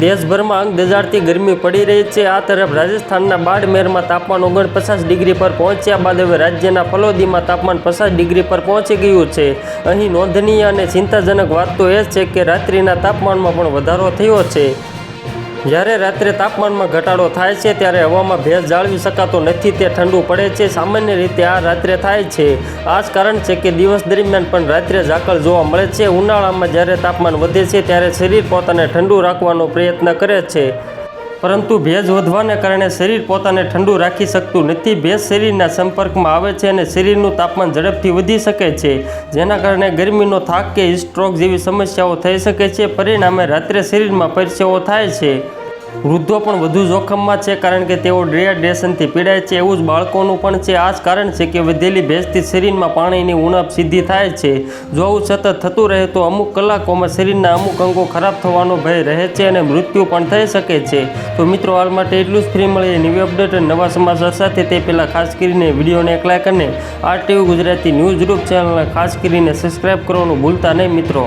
દેશભરમાં અંગ દજાડતી ગરમી પડી રહી છે. આ તરફ રાજસ્થાનના બાડમેરમાં તાપમાન ઓગણપચાસ ડિગ્રી પર પહોંચ્યા બાદ હવે રાજ્યના ફલોદીમાં તાપમાન પચાસ ડિગ્રી પર પહોંચી ગયું છે. અહીં નોંધનીય અને ચિંતાજનક વાત તો એ છે કે રાત્રિના તાપમાનમાં પણ વધારો થયો છે. જ્યારે રાત્રે તાપમાનમાં ઘટાડો થાય છે, ત્યારે હવામાં ભેજ જાળવી શકાતો નથી, તે ઠંડુ પડે છે. સામાન્ય રીતે આ રાત્રે થાય છે. આ જ કારણ છે કે દિવસ દરમિયાન પણ રાત્રે ઝાકળ જોવા મળે છે. ઉનાળામાં જ્યારે તાપમાન વધે છે, ત્યારે શરીર પોતાને ઠંડુ રાખવાનો પ્રયત્ન કરે છે. પરંતુ ભેજ વધવાને કારણે શરીર પોતાને ઠંડુ રાખી શકતું નથી. ભેજ શરીરના સંપર્કમાં આવે છે અને શરીરનું તાપમાન ઝડપથી વધી શકે છે, જેના કારણે ગરમીનો થાક કે સ્ટ્રોક જેવી સમસ્યાઓ થઈ શકે છે. પરિણામે રાત્રે શરીરમાં પરસેવો થાય છે. વૃદ્ધો પણ વધુ જોખમમાં છે કારણ કે તેઓ ડ્રેડ્રેશનથી પીડાય છે. એવું જ બાળકોનું પણ છે. આ જ કારણ છે કે વધેલી ભેજથી શરીરમાં પાણીની ઉણપ સીધી થાય છે. જો આવું સતત થતું રહે તો અમુક કલાકોમાં શરીરના અમુક અંગો ખરાબ થવાનો ભય રહે છે અને મૃત્યુ પણ થઈ શકે છે. તો મિત્રો, હાલ માટે એટલું જ. ફ્રી મળીએ નવી અપડેટ અને નવા સમાચાર સાથે. તે પહેલાં ખાસ કરીને વિડીયોને એક લાઈક અને R TV Gujarati news group ચેનલને ખાસ કરીને સબસ્ક્રાઈબ કરવાનું ભૂલતા નહીં મિત્રો.